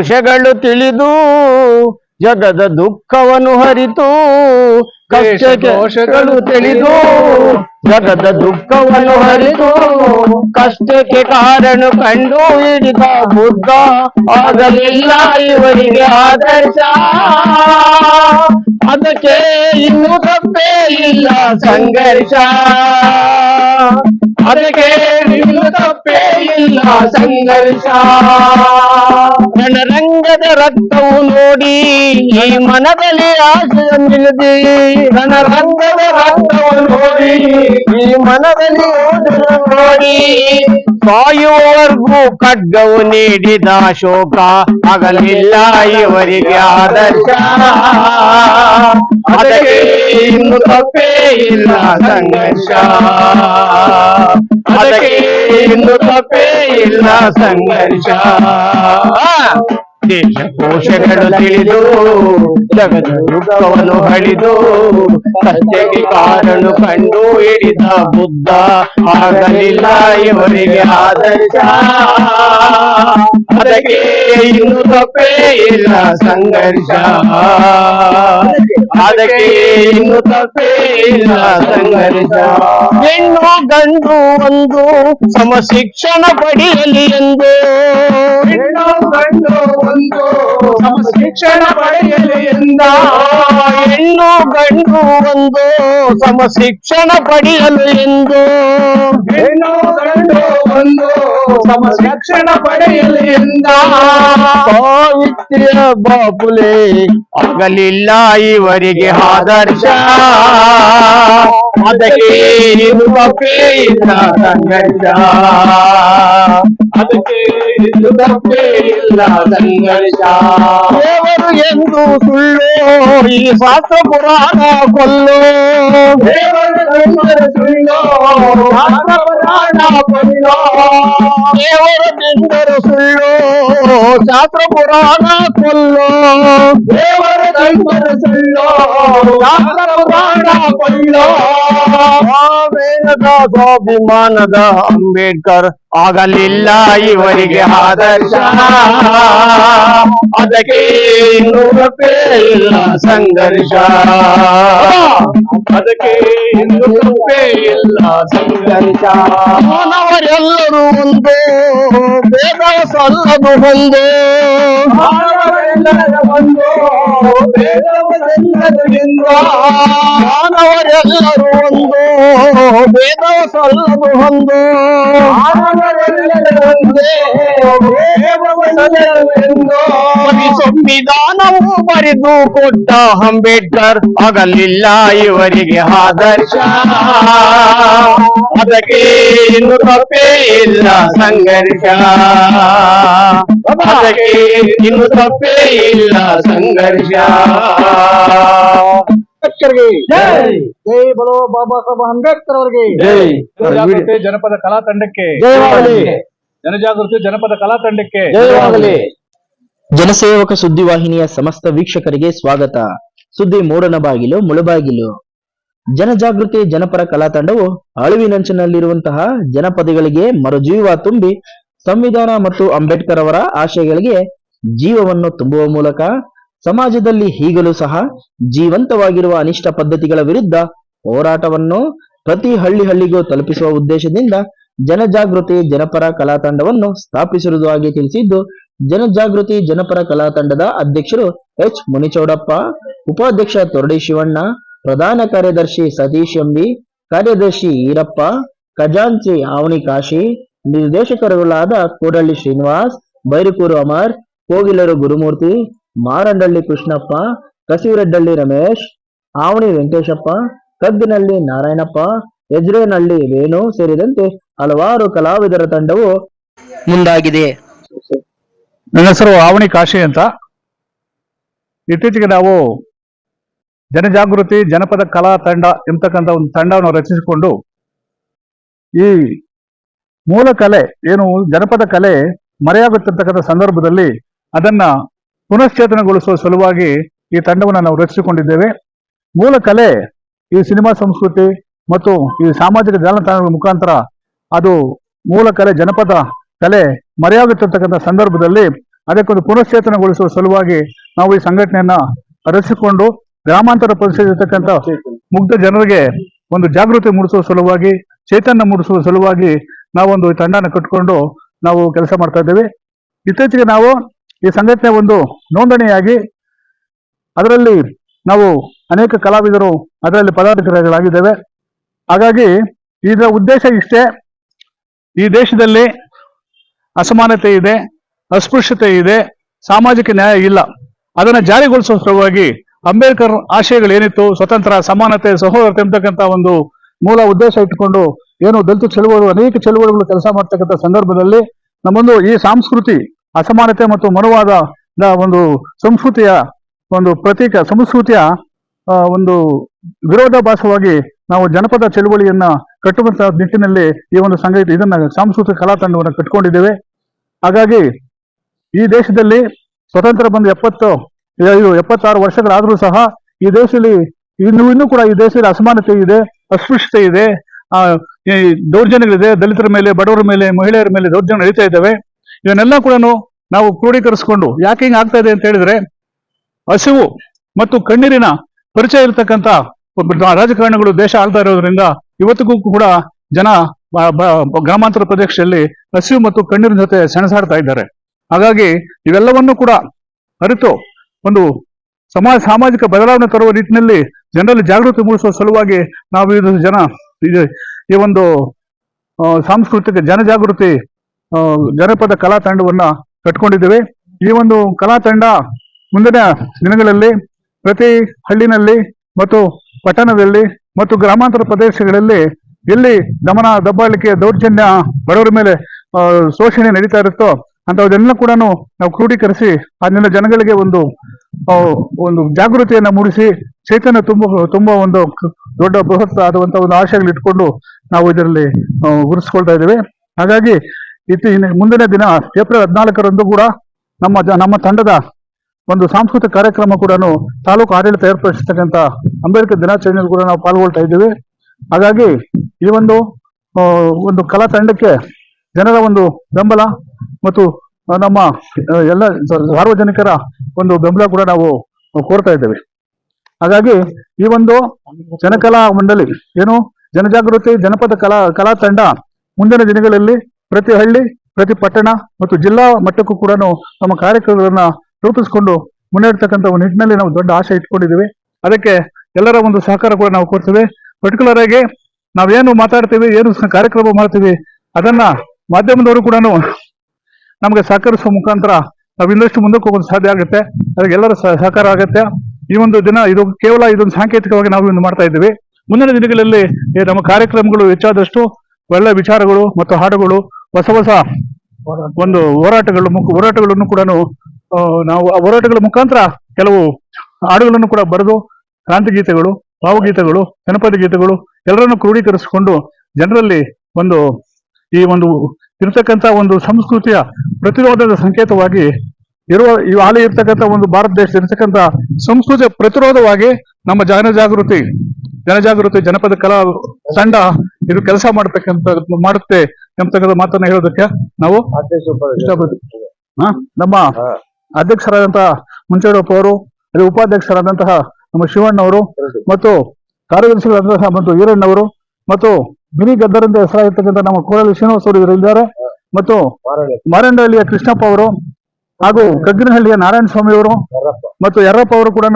ಕೋಶಗಳು ತಿಳಿದು ಜಗದ ದುಃಖವನ್ನು ಹರಿತು ಕಷ್ಟಕ್ಕೆ ಕೋಶಗಳು ತಿಳಿದು ಜಗದ ದುಃಖವನ್ನು ಹರಿತು ಕಷ್ಟಕ್ಕೆ ಕಾರಣ ಕಂಡು ಹಿಡಿದ ಬುದ್ಧ ಆಗಲಿಲ್ಲ ಇವರಿಗೆ ಆದರ್ಶ. ಅದಕ್ಕೆ ಇನ್ನು ತಪ್ಪೇ ಇಲ್ಲ ಸಂಘರ್ಷ. ಅದಕ್ಕೆ ನಿಮ್ಮ ತಪ್ಪೇ ಇಲ್ಲ ಸಂಘರ್ಷ. ರಣರಂಗದ ರಕ್ತವು ನೋಡಿ ಈ ಮನದಲ್ಲಿ ಆಸೆ ನಿಲ್ಲದಿ ರಣರಂಗದ ರಕ್ತವು ನೋಡಿ ಈ ಮನದಲ್ಲಿ ನೋಡಿ. ಸಾಯುವವರೆಗೂ ಖಡ್ಗವು ನೀಡಿದ ಶೋಕ ಆಗಲಿಲ್ಲ ಇವರಿಗೆ ಆದರ್ಶ ಅದಕ್ಕೆ ಇನ್ನು ತಪ್ಪೇ ಇಲ್ಲ ಸಂಘರ್ಷ ಅದಕ್ಕೆ ಇನ್ನು ತಪ್ಪೇ ಇಲ್ಲ ಸಂಘರ್ಷ ದೇಶ ಕೋಶಗಳು ತಿಳಿದು ಜಗದ ಹಡಿದು ಸತ್ಯಕ್ಕೆ ಕಾರಣ ಕಂಡು ಹಿಡಿದ ಬುದ್ಧ ಆಗಲಿಲ್ಲ ಇವರಿಗೆ ಆದರ್ಶ. ಅದಕ್ಕೆ ಇನ್ನು ತಪ್ಪೇ ಇಲ್ಲ ಸಂಘರ್ಷ. ಅದಕ್ಕೆ ಇನ್ನು ತಪ್ಪೇ ಇಲ್ಲ ಸಂಘರ್ಷ. ಹೆಣ್ಣು ಗಂಡು ಒಂದು ಸಮ ಶಿಕ್ಷಣ ಪಡೆಯಲಿ ಎಂದು. ಹೆಣ್ಣು ಗಂಡು ಒಂದು ಸಮ ಶಿಕ್ಷಣ ಪಡೆಯಲಿ ಎಂದ ಹೆಣ್ಣು ಗಂಡು ಒಂದು ಸಮ ಶಿಕ್ಷಣ ಪಡೆಯಲು ಎಂದು ಹೆಣ್ಣು ಗಂಡು ಒಂದು ಸಾವಿತ್ರಿಯ ಬಾಪುಲೆ ಆಗಲಿಲ್ಲ ಇವರಿಗೆ ಆದರ್ಶ. ಅದಕ್ಕೆ ಇರುವ ಇಲ್ಲ ಸಂಘರ್ಷ. ಅದಕ್ಕೆ ಇಲ್ಲ ಸಂಘರ್ಷ. ದೇವರು ಎಂದು ಸುಳ್ಳು ಈ ಶಾಸ್ತ್ರ ಪುರಾಣ ಕೊಲ್ಲು. ದೇವರು ಸುಳ್ಳು ಶಾಸ್ತ್ರ ಪುರಾಣ ಕೊಲ್ಲು. ದೇವರ ಬಿಂದರು ಸುಳ್ಳು ಶಾಸ್ತ್ರ ಪುರಾಣ ಕೊಲ್ಲು ದೇವರ ಬಿಂದರು ಸುಳ್ಳು ಶಾಸ್ತ್ರ ಪುರಾಣ ಕೊಲ್ಲು ವೇದದ ಸ್ವಾಭಿಮಾನದ ಅಂಬೇಡ್ಕರ್? ಆಗಲಿಲ್ಲ ಇವರಿಗೆ ಆದರ್ಶ. ಅದಕ್ಕೆ ಇಲ್ಲ ಸಂಘರ್ಷ. ಅದಕ್ಕೆ ತಪ್ಪೇ ಇಲ್ಲ ಸಂಘರ್ಷ. ಮಾನವರೆಲ್ಲರೂ ಒಂದು, ಬೇಗ ಸಲ್ಲದು ಒಂದು. ಎಂದು ಮಾನವರೆಲ್ಲರೂ ಒಂದು ಭೇದ ಸಲ್ಲದು ಒಂದು ಈ ಸಂವಿಧಾನವು ಬರೆದು ಕೊಟ್ಟ ಅಂಬೇಡ್ಕರ್ ಆಗಲಿಲ್ಲ ಇವರಿಗೆ ಆದರ್ಶ ಅದಕ್ಕೆ ಇನ್ನು ತಪ್ಪೇ ಇಲ್ಲ ಸಂಘರ್ಷ ಅದಕ್ಕೆ ಇನ್ನು ತಪ್ಪೇ ಇಲ್ಲ ಸಂಘರ್ಷ ಅಂಬೇಡ್ಕರ್ಗೆ. ಜೈ. ಬಲೋ ಬಾಬಾ ಸಾಹೇಬ್ ಅಂಬೇಡ್ಕರ್ ಅವರಿಗೆ ಜನಜಾಗೃತಿ ಜನಪದ ಕಲಾ ತಂಡಕ್ಕೆ. ಜನಜಾಗೃತಿ ಜನಪದ ಕಲಾ ತಂಡಕ್ಕೆ. ಜನಸೇವಕ ಸುದ್ದಿವಾಹಿನಿಯ ಸಮಸ್ತ ವೀಕ್ಷಕರಿಗೆ ಸ್ವಾಗತ. ಸುದ್ದಿ ಮೂಡನ ಬಾಗಿಲು ಮುಳುಬಾಗಿಲು. ಜನಜಾಗೃತಿ ಜನಪರ ಕಲಾ ತಂಡವು ಅಳಿವಿನಂಚಿನಲ್ಲಿರುವಂತಹ ಜನಪದಗಳಿಗೆ ಮರುಜೀವ ತುಂಬಿ ಸಂವಿಧಾನ ಮತ್ತು ಅಂಬೇಡ್ಕರ್ ಅವರ ಆಶಯಗಳಿಗೆ ಜೀವವನ್ನು ತುಂಬುವ ಮೂಲಕ ಸಮಾಜದಲ್ಲಿ ಈಗಲೂ ಸಹ ಜೀವಂತವಾಗಿರುವ ಅನಿಷ್ಟ ಪದ್ಧತಿಗಳ ವಿರುದ್ಧ ಹೋರಾಟವನ್ನು ಪ್ರತಿ ಹಳ್ಳಿ ಹಳ್ಳಿಗೂ ತಲುಪಿಸುವ ಉದ್ದೇಶದಿಂದ ಜನಜಾಗೃತಿ ಜನಪರ ಕಲಾ ತಂಡವನ್ನು ಸ್ಥಾಪಿಸಿರುವುದಾಗಿ ತಿಳಿಸಿದ್ದು, ಜನಜಾಗೃತಿ ಜನಪರ ಕಲಾ ತಂಡದ ಅಧ್ಯಕ್ಷರು ಎಚ್. ಮುನಿಚೌಡಪ್ಪ, ಉಪಾಧ್ಯಕ್ಷ ತೊರಡಿ ಶಿವಣ್ಣ, ಪ್ರಧಾನ ಕಾರ್ಯದರ್ಶಿ ಸತೀಶ್ ಎಂಬಿ ಕಾರ್ಯದರ್ಶಿ ಈರಪ್ಪ, ಖಜಾಂಚಿ ಆವಣಿ ಕಾಶಿ, ನಿರ್ದೇಶಕರುಗಳಾದ ಕೋಡಳ್ಳಿ ಶ್ರೀನಿವಾಸ್, ಬೈರುಕೂರು ಅಮರ್, ಕೋಗಿಲರು ಗುರುಮೂರ್ತಿ ಮಾರಂಡಳ್ಳಿ ಕೃಷ್ಣಪ್ಪ ಕಸಿರೆಡ್ಡಳ್ಳಿ ರಮೇಶ್ ಆವಣಿ ವೆಂಕಟೇಶಪ್ಪ ಕಬ್ಬಿನಳ್ಳಿ ನಾರಾಯಣಪ್ಪ ಎಜ್ರೇನಹಳ್ಳಿ ವೇಣು ಸೇರಿದಂತೆ ಹಲವಾರು ಕಲಾವಿದರ ತಂಡವು ಮುಂದಾಗಿದೆ. ನನ್ನ ಹೆಸರು ಆವಣಿ ಕಾಶಿ ಅಂತ. ಇತ್ತೀಚೆಗೆ ನಾವು ಜನಜಾಗೃತಿ, ಜನಪದ ಕಲಾ ತಂಡ ಎಂಬತಕ್ಕಂಥ ಒಂದು ತಂಡವನ್ನು ರಚಿಸಿಕೊಂಡು ಈ ಮೂಲ ಕಲೆ ಏನು, ಜನಪದ ಕಲೆ ಮರೆಯಾಗುತ್ತಿರ್ತಕ್ಕಂಥ ಸಂದರ್ಭದಲ್ಲಿ ಅದನ್ನ ಪುನಶ್ಚೇತನಗೊಳಿಸುವ ಸಲುವಾಗಿ ಈ ತಂಡವನ್ನು ನಾವು ರಚಿಸಿಕೊಂಡಿದ್ದೇವೆ. ಮೂಲ ಕಲೆ ಈ ಸಿನಿಮಾ ಸಂಸ್ಕೃತಿ ಮತ್ತು ಈ ಸಾಮಾಜಿಕ ಜಾಲತಾಣಗಳ ಮುಖಾಂತರ ಅದು ಮೂಲ ಕಲೆ ಜನಪದ ಕಲೆ ಮರೆಯಾಗುತ್ತಿರ್ತಕ್ಕಂಥ ಸಂದರ್ಭದಲ್ಲಿ ಅದಕ್ಕೊಂದು ಪುನಶ್ಚೇತನಗೊಳಿಸುವ ಸಲುವಾಗಿ ನಾವು ಈ ಸಂಘಟನೆಯನ್ನ ರಚಿಸಿಕೊಂಡು ಗ್ರಾಮಾಂತರ ಪರಿಸರತಕ್ಕಂಥ ಮುಗ್ಧ ಜನರಿಗೆ ಒಂದು ಜಾಗೃತಿ ಮೂಡಿಸುವ ಸಲುವಾಗಿ ಚೈತನ್ಯ ಮೂಡಿಸುವ ಸಲುವಾಗಿ ನಾವೊಂದು ತಂಡನ ಕಟ್ಟಿಕೊಂಡು ನಾವು ಕೆಲಸ ಮಾಡ್ತಾ ಇದ್ದೇವೆ. ಇತ್ತೀಚೆಗೆ ನಾವು ಈ ಸಂಘಟನೆ ಒಂದು ನೋಂದಣಿಯಾಗಿ ಅದರಲ್ಲಿ ನಾವು ಅನೇಕ ಕಲಾವಿದರು ಅದರಲ್ಲಿ ಪದಾಧಿಕಾರಿಗಳಾಗಿದ್ದೇವೆ. ಹಾಗಾಗಿ ಇದರ ಉದ್ದೇಶ ಇಷ್ಟೇ. ಈ ದೇಶದಲ್ಲಿ ಅಸಮಾನತೆ ಇದೆ, ಅಸ್ಪೃಶ್ಯತೆ ಇದೆ, ಸಾಮಾಜಿಕ ನ್ಯಾಯ ಇಲ್ಲ. ಅದನ್ನು ಜಾರಿಗೊಳಿಸುವ ಸಲುವಾಗಿ ಅಂಬೇಡ್ಕರ್ ಆಶಯಗಳು ಏನಿತ್ತು, ಸ್ವತಂತ್ರ, ಸಮಾನತೆ, ಸಹೋದರತೆ ಎಂಬತಕ್ಕಂಥ ಒಂದು ಮೂಲ ಉದ್ದೇಶ ಇಟ್ಟುಕೊಂಡು ಏನು ದಲಿತ ಚಳುವಳಿ, ಅನೇಕ ಚಳುವಳಿಗಳು ಕೆಲಸ ಮಾಡ್ತಕ್ಕಂಥ ಸಂದರ್ಭದಲ್ಲಿ ನಮ್ಮೊಂದು ಈ ಸಂಸ್ಕೃತಿ ಅಸಮಾನತೆ ಮತ್ತು ಮನುವಾದ ಒಂದು ಸಂಸ್ಕೃತಿಯ ಒಂದು ಪ್ರತೀಕ, ಸಂಸ್ಕೃತಿಯ ಒಂದು ವಿರೋಧಾಭಾಸವಾಗಿ ನಾವು ಜನಪದ ಚಳುವಳಿಯನ್ನ ಕಟ್ಟುವಂತಹ ನಿಟ್ಟಿನಲ್ಲಿ ಈ ಒಂದು ಸಂಘಟನೆ ಇದನ್ನ ಸಾಂಸ್ಕೃತಿಕ ಕಲಾ ತಂಡವನ್ನು ಕಟ್ಕೊಂಡಿದ್ದೇವೆ ಹಾಗಾಗಿ ಈ ದೇಶದಲ್ಲಿ ಸ್ವತಂತ್ರ ಬಂದು ಎಪ್ಪತ್ತು, ಇದು ಎಪ್ಪತ್ತಾರು ವರ್ಷಗಳಾದ್ರೂ ಸಹ ಈ ದೇಶದಲ್ಲಿ ಇನ್ನು, ಇನ್ನೂ ಕೂಡ ಈ ದೇಶದಲ್ಲಿ ಅಸಮಾನತೆ ಇದೆ, ಅಸ್ಪೃಶ್ಯತೆ ಇದೆ, ಆ ದೌರ್ಜನ್ಯಗಳಿದೆ, ದಲಿತರ ಮೇಲೆ, ಬಡವರ ಮೇಲೆ, ಮಹಿಳೆಯರ ಮೇಲೆ ದೌರ್ಜನ್ಯ ನಡೀತಾ ಇದ್ದಾವೆ. ಇವನ್ನೆಲ್ಲ ಕೂಡ ನಾವು ಕ್ರೋಢೀಕರಿಸಿಕೊಂಡು ಯಾಕೆ ಹಿಂಗ್ ಆಗ್ತಾ ಇದೆ ಅಂತ ಹೇಳಿದ್ರೆ ಹಸಿವು ಮತ್ತು ಕಣ್ಣೀರಿನ ಪರಿಚಯ ಇರತಕ್ಕಂತ ರಾಜಕಾರಣಿಗಳು ದೇಶ ಆಳ್ತಾ ಇರೋದ್ರಿಂದ ಇವತ್ತಿಗೂ ಕೂಡ ಜನ ಗ್ರಾಮಾಂತರ ಪ್ರದೇಶದಲ್ಲಿ ಹಸಿವು ಮತ್ತು ಕಣ್ಣೀರಿನ ಜೊತೆ ಸೆಣಸಾಡ್ತಾ ಇದ್ದಾರೆ. ಹಾಗಾಗಿ ಇವೆಲ್ಲವನ್ನೂ ಕೂಡ ಅರಿತು ಒಂದು ಸಮಾಜ ಸಾಮಾಜಿಕ ಬದಲಾವಣೆ ತರುವ ನಿಟ್ಟಿನಲ್ಲಿ ಜನರಲ್ಲಿ ಜಾಗೃತಿ ಮೂಡಿಸುವ ಸಲುವಾಗಿ ನಾವು ಇದು ಜನ ಈ ಒಂದು ಸಾಂಸ್ಕೃತಿಕ ಜನಜಾಗೃತಿ ಜನಪದ ಕಲಾ ತಂಡವನ್ನ ಕಟ್ಕೊಂಡಿದ್ದೇವೆ. ಈ ಒಂದು ಕಲಾ ತಂಡ ಮುಂದಿನ ದಿನಗಳಲ್ಲಿ ಪ್ರತಿ ಹಳ್ಳಿನಲ್ಲಿ ಮತ್ತು ಪಟ್ಟಣದಲ್ಲಿ ಮತ್ತು ಗ್ರಾಮಾಂತರ ಪ್ರದೇಶಗಳಲ್ಲಿ ಎಲ್ಲಿ ದಮನ ದಬ್ಬಾಳಿಕೆ ದೌರ್ಜನ್ಯ ಬಡವರ ಮೇಲೆ ಶೋಷಣೆ ನಡೀತಾ ಇರುತ್ತೋ ಅಂತವನ್ನೆಲ್ಲ ಕೂಡ ನಾವು ಕ್ರೋಢೀಕರಿಸಿ ಅದನ್ನೆಲ್ಲ ಜನಗಳಿಗೆ ಒಂದು ಒಂದು ಜಾಗೃತಿಯನ್ನ ಮೂಡಿಸಿ ಚೈತನ್ಯ ತುಂಬ ತುಂಬ ಒಂದು ದೊಡ್ಡ ಬೃಹತ್ ಆದಂತ ಒಂದು ಆಶಯಗಳು ಇಟ್ಕೊಂಡು ನಾವು ಇದರಲ್ಲಿ ಗುರುಸ್ಕೊಳ್ತಾ ಇದ್ದೇವೆ. ಹಾಗಾಗಿ ಇತ್ತು ಇನ್ನು ಮುಂದಿನ ದಿನ, ಏಪ್ರಿಲ್ ಹದಿನಾಲ್ಕರಂದು ಕೂಡ ನಮ್ಮ ನಮ್ಮ ತಂಡದ ಒಂದು ಸಾಂಸ್ಕೃತಿಕ ಕಾರ್ಯಕ್ರಮ ಕೂಡ ತಾಲೂಕು ಆಡಳಿತ ಏರ್ಪಡಿಸತಕ್ಕಂತ ಅಂಬೇಡ್ಕರ್ ದಿನಾಚರಣೆಯಲ್ಲಿ ಕೂಡ ನಾವು ಪಾಲ್ಗೊಳ್ತಾ ಇದ್ದೇವೆ. ಹಾಗಾಗಿ ಈ ಒಂದು ಒಂದು ಕಲಾ ತಂಡಕ್ಕೆ ಜನರ ಒಂದು ಬೆಂಬಲ ಮತ್ತು ನಮ್ಮ ಎಲ್ಲ ಸಾರ್ವಜನಿಕರ ಒಂದು ಬೆಂಬಲ ಕೂಡ ನಾವು ಕೋರ್ತಾ ಇದ್ದೇವೆ. ಹಾಗಾಗಿ ಈ ಒಂದು ಜನಕಲಾ ಮಂಡಳಿ ಏನು, ಜನಜಾಗೃತಿ, ಜನಪದ ಕಲಾ ಕಲಾ ತಂಡ ಮುಂದಿನ ದಿನಗಳಲ್ಲಿ ಪ್ರತಿ ಹಳ್ಳಿ, ಪ್ರತಿ ಪಟ್ಟಣ ಮತ್ತು ಜಿಲ್ಲಾ ಮಟ್ಟಕ್ಕೂ ಕೂಡ ನಮ್ಮ ಕಾರ್ಯಕ್ರಮಗಳನ್ನ ರೂಪಿಸಿಕೊಂಡು ಮುನ್ನಡೆತಕ್ಕಂಥ ಒಂದು ನಿಟ್ಟಿನಲ್ಲಿ ನಾವು ದೊಡ್ಡ ಆಶೆ ಇಟ್ಕೊಂಡಿದ್ದೀವಿ. ಅದಕ್ಕೆ ಎಲ್ಲರ ಒಂದು ಸಹಕಾರ ಕೂಡ ನಾವು ಕೊಡ್ತೇವೆ. ಪರ್ಟಿಕ್ಯುಲರ್ ಆಗಿ ನಾವೇನು ಮಾತಾಡ್ತೀವಿ, ಏನು ಕಾರ್ಯಕ್ರಮ ಮಾಡ್ತೀವಿ, ಅದನ್ನ ಮಾಧ್ಯಮದವರು ಕೂಡ ನಮಗೆ ಸಹಕರಿಸುವ ಮುಖಾಂತರ ನಾವು ಇನ್ನಷ್ಟು ಮುಂದಕ್ಕೆ ಹೋಗೋದು ಸಾಧ್ಯ ಆಗುತ್ತೆ. ಅದಕ್ಕೆ ಎಲ್ಲರ ಸಹಕಾರ ಆಗುತ್ತೆ. ಈ ಒಂದು ದಿನ ಇದು ಕೇವಲ ಇದೊಂದು ಸಾಂಕೇತಿಕವಾಗಿ ನಾವು ಇದನ್ನು ಮಾಡ್ತಾ ಇದ್ದೀವಿ. ಮುಂದಿನ ದಿನಗಳಲ್ಲಿ ನಮ್ಮ ಕಾರ್ಯಕ್ರಮಗಳು ಹೆಚ್ಚಾದಷ್ಟು ಒಳ್ಳೆ ವಿಚಾರಗಳು ಮತ್ತು ಹಾಡುಗಳು ಹೊಸ ಹೊಸ ಒಂದು ಹೋರಾಟಗಳು ಮುಖ- ಹೋರಾಟಗಳನ್ನು ಕೂಡ ನಾವು ಆ ಹೋರಾಟಗಳ ಮುಖಾಂತರ ಕೆಲವು ಹಾಡುಗಳನ್ನು ಕೂಡ ಬರೆದು ಕ್ರಾಂತಿ ಗೀತೆಗಳು ಭಾವಗೀತೆಗಳು ಜನಪದ ಗೀತೆಗಳು ಎಲ್ಲರನ್ನು ಕ್ರೋಢೀಕರಿಸಿಕೊಂಡು ಜನರಲ್ಲಿ ಒಂದು ಈ ಒಂದು ಇರ್ತಕ್ಕಂಥ ಒಂದು ಸಂಸ್ಕೃತಿಯ ಪ್ರತಿರೋಧದ ಸಂಕೇತವಾಗಿ ಇರುವ ಈ ಹಾಲಿ ಇರ್ತಕ್ಕಂಥ ಒಂದು ಭಾರತ ದೇಶದ ಇರ್ತಕ್ಕಂಥ ಸಂಸ್ಕೃತಿಯ ಪ್ರತಿರೋಧವಾಗಿ ನಮ್ಮ ಜನಜಾಗೃತಿ ಜನಜಾಗೃತಿ ಜನಪದ ಕಲಾ ತಂಡ ಇದು ಕೆಲಸ ಮಾಡತಕ್ಕಂತ ಮಾಡುತ್ತೆ. ಎಂಬತಕ್ಕಂಥ ಮಾತನ್ನ ಹೇಳೋದಕ್ಕೆ ನಾವು ಇಷ್ಟಪಡ್ತೀವಿ? ನಮ್ಮ ಅಧ್ಯಕ್ಷರಾದಂತಹ ಮುಂಚೆಡಪ್ಪ ಅವರು ಉಪಾಧ್ಯಕ್ಷರಾದಂತಹ ನಮ್ಮ ಶಿವಣ್ಣವರು ಮತ್ತು ಕಾರ್ಯದರ್ಶಿಗಳಾದಂತಹ ಮತ್ತು ಈರಣ್ಣವರು ಮತ್ತು ಮಿನಿ ಗದ್ದರಿಂದ ಹೆಸರಾಗಿರ್ತಕ್ಕಂಥ ನಮ್ಮ ಕೋರಳಿ ಶ್ರೀನಿವಾಸ ಅವರು ಇವರು ಇದ್ದಾರೆ. ಮತ್ತು ಮಾರಂಡಹಳ್ಳಿಯ ಕೃಷ್ಣಪ್ಪ ಅವರು ಹಾಗೂ ಕಗ್ಗಿನಹಳ್ಳಿಯ ನಾರಾಯಣ ಸ್ವಾಮಿ ಅವರು ಮತ್ತು ಯರ್ರಪ್ಪ ಅವರು ಕೂಡ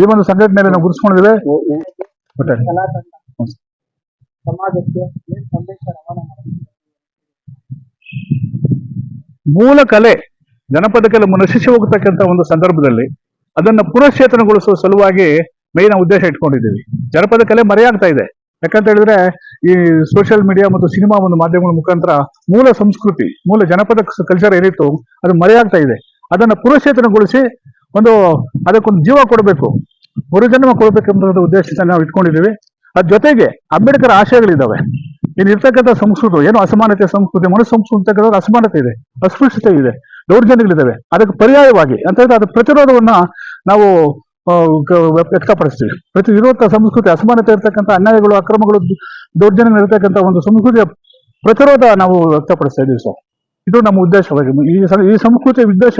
ಈ ಒಂದು ಸಂಘಟನೆಯಲ್ಲಿ ನಾವು ಗುರುತಿಸ್ಕೊಂಡಿದ್ದೇವೆ. ತಂಡ ಸಮಾಜಕ್ಕೆ ಏನ್ ಸಂದೇಶ ರವಾನೆ ಮಾಡುತ್ತೆ ಮೂಲ ಕಲೆ ಜನಪದ ಕಲೆ ನಶಿಸಿ ಹೋಗತಕ್ಕಂತ ಒಂದು ಸಂದರ್ಭದಲ್ಲಿ ಅದನ್ನ ಪುನಶ್ಚೇತನಗೊಳಿಸುವ ಸಲುವಾಗಿ ಮೇನ್ ಉದ್ದೇಶ ಇಟ್ಕೊಂಡಿದ್ದೀವಿ. ಜನಪದ ಕಲೆ ಮರೆಯಾಗ್ತಾ ಇದೆ. ಯಾಕಂತ ಹೇಳಿದ್ರೆ ಈ ಸೋಷಿಯಲ್ ಮೀಡಿಯಾ ಮತ್ತು ಸಿನಿಮಾ ಒಂದು ಮಾಧ್ಯಮಗಳ ಮುಖಾಂತರ ಮೂಲ ಸಂಸ್ಕೃತಿ, ಮೂಲ ಜನಪದ ಕಲ್ಚರ್ ಏನಿತ್ತು ಅದು ಮರೆಯಾಗ್ತಾ ಇದೆ. ಅದನ್ನ ಪುನಶ್ಚೇತನಗೊಳಿಸಿ ಒಂದು, ಅದಕ್ಕೊಂದು ಜೀವ ಕೊಡಬೇಕು. ಮರುಜನ್ಮ ಕೊಡಬೇಕೆಂಬ ಉದ್ದೇಶದಿಂದ ನಾವು ಇಟ್ಕೊಂಡಿದ್ದೀವಿ. ಅದ್ ಜೊತೆಗೆ ಅಂಬೇಡ್ಕರ್ ಆಶಯಗಳಿದ್ದಾವೆ. ಇಲ್ಲಿ ಇರ್ತಕ್ಕಂಥ ಸಂಸ್ಕೃತಿ, ಏನು ಅಸಮಾನತೆ ಸಂಸ್ಕೃತಿ ಮನುಷ್ಯ ಸಂಸ್ಕೃತಿ ಅಸಮಾನತೆ ಇದೆ. ಅಸ್ಪೃಶ್ಯತೆ ಇದೆ ದೌರ್ಜನ್ಯಗಳಿದ್ದಾವೆ ಅದಕ್ಕೆ ಪರ್ಯಾಯವಾಗಿ ಅಂತ ಹೇಳಿದ್ರೆ ಅದ್ರ ಪ್ರತಿರೋಧವನ್ನ ನಾವು ವ್ಯಕ್ತಪಡಿಸ್ತೀವಿ. ಪ್ರತಿ ವಿರೋಧ ಸಂಸ್ಕೃತಿ, ಅಸಮಾನತೆ ಇರತಕ್ಕಂಥ ಅನ್ಯಾಯಗಳು, ಅಕ್ರಮಗಳು ದೌರ್ಜನ್ಯ ಇರತಕ್ಕಂಥ ಒಂದು ಸಂಸ್ಕೃತಿಯ ಪ್ರತಿರೋಧ ನಾವು ವ್ಯಕ್ತಪಡಿಸ್ತಾ ಇದೀವಿ ಸರ್. ಇದು ನಮ್ಮ ಉದ್ದೇಶವಾಗಿ. ಈ ಈ ಸಂಸ್ಕೃತಿಯ ಉದ್ದೇಶ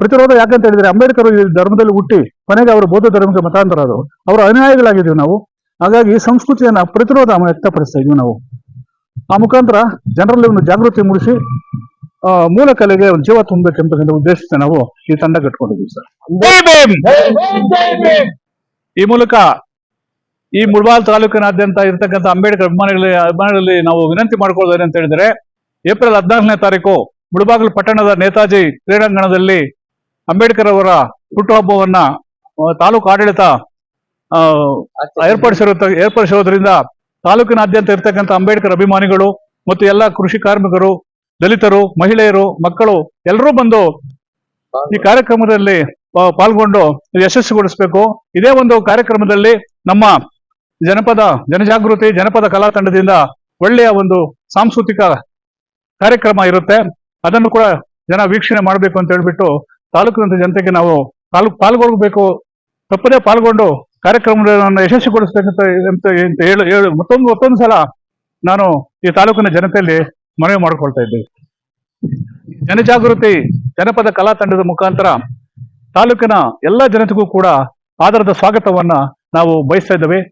ಪ್ರತಿರೋಧ ಯಾಕಂತ ಹೇಳಿದ್ರೆ ಅಂಬೇಡ್ಕರ್ ಈ ಧರ್ಮದಲ್ಲಿ ಹುಟ್ಟಿ ಕೊನೆಗೆ ಅವರು ಬೌದ್ಧ ಧರ್ಮಕ್ಕೆ ಮತಾಂತರ ಅದು ಅವರ ಅನ್ಯಾಯಗಳಾಗಿದ್ದೀವಿ ನಾವು. ಹಾಗಾಗಿ ಈ ಸಂಸ್ಕೃತಿಯನ್ನ ಪ್ರತಿರೋಧ ವ್ಯಕ್ತಪಡಿಸ್ತಾ ಇದೀವಿ ನಾವು. ಆ ಮುಖಾಂತರ ಜನರಲ್ಲಿ ಒಂದು ಜಾಗೃತಿ ಮೂಡಿಸಿ ಮೂಲ ಕಲೆಗೆ ಒಂದು ಜೀವ ತುಂಬಬೇಕೆಂಬ ಉದ್ದೇಶದಿಂದ ನಾವು ಈ ತಂಡ ಕಟ್ಕೊಂಡಿದ್ದೀವಿ ಸರ್. ಈ ಮೂಲಕ ಈ ಮುಳಬಾಲ್ ತಾಲೂಕಿನಾದ್ಯಂತ ಇರತಕ್ಕಂಥ ಅಂಬೇಡ್ಕರ್ ಅಭಿಮಾನಿಗಳ ಅಭಿಮಾನಿಗಳಲ್ಲಿ ನಾವು ವಿನಂತಿ ಮಾಡ್ಕೊಳ್ಳೋದೇನೆ ಅಂತ ಹೇಳಿದ್ರೆ ಏಪ್ರಿಲ್ ಹದಿನಾಲ್ಕನೇ ತಾರೀಕು ಮುಳಬಾಗಿಲು ಪಟ್ಟಣದ ನೇತಾಜಿ ಕ್ರೀಡಾಂಗಣದಲ್ಲಿ ಅಂಬೇಡ್ಕರ್ ಅವರ ಹುಟ್ಟುಹಬ್ಬವನ್ನ ತಾಲೂಕು ಆಡಳಿತ ಏರ್ಪಡಿಸಿರುವ ಏರ್ಪಡಿಸಿರೋ ಏರ್ಪಡಿಸಿರೋದ್ರಿಂದ ತಾಲೂಕಿನಾದ್ಯಂತ ಇರತಕ್ಕಂಥ ಅಂಬೇಡ್ಕರ್ ಅಭಿಮಾನಿಗಳು ಮತ್ತು ಎಲ್ಲ ಕೃಷಿ ಕಾರ್ಮಿಕರು ದಲಿತರು, ಮಹಿಳೆಯರು, ಮಕ್ಕಳು ಎಲ್ಲರೂ ಬಂದು ಈ ಕಾರ್ಯಕ್ರಮದಲ್ಲಿ ಪಾಲ್ಗೊಂಡು ಯಶಸ್ವಿಗೊಳಿಸಬೇಕು. ಇದೇ ಒಂದು ಕಾರ್ಯಕ್ರಮದಲ್ಲಿ ನಮ್ಮ ಜನಪದ, ಜನಜಾಗೃತಿ, ಜನಪದ ಕಲಾ ತಂಡದಿಂದ ಒಳ್ಳೆಯ ಒಂದು ಸಾಂಸ್ಕೃತಿಕ ಕಾರ್ಯಕ್ರಮ ಇರುತ್ತೆ. ಅದನ್ನು ಕೂಡ ಜನ ವೀಕ್ಷಣೆ ಮಾಡಬೇಕು ಅಂತ ಹೇಳ್ಬಿಟ್ಟು ತಾಲೂಕಿನ ಜನತೆಗೆ ನಾವು ಪಾಲ್, ಪಾಲ್ಗೊಳ್ಬೇಕು. ತಪ್ಪದೇ ಪಾಲ್ಗೊಂಡು ಕಾರ್ಯಕ್ರಮವನ್ನು ಯಶಸ್ವಿಗೊಳಿಸಬೇಕಂತ ಅಂತ ಹೇಳ್, ಮತ್ತೊಂದು ಮತ್ತೊಂದು ಸಲ ನಾನು ಈ ತಾಲೂಕಿನ ಜನತೆಯಲ್ಲಿ ಮನವಿ ಮಾಡಿಕೊಳ್ತಾ ಇದ್ದೇವೆ. ಜನಜಾಗೃತಿ, ಜನಪದ ಕಲಾ ತಂಡದ ಮುಖಾಂತರ ತಾಲೂಕಿನ ಎಲ್ಲ ಜನತೆಗೂ ಕೂಡ ಆಧಾರದ ಸ್ವಾಗತವನ್ನ ನಾವು ಬಯಸ್ತಾ ಇದ್ದೇವೆ.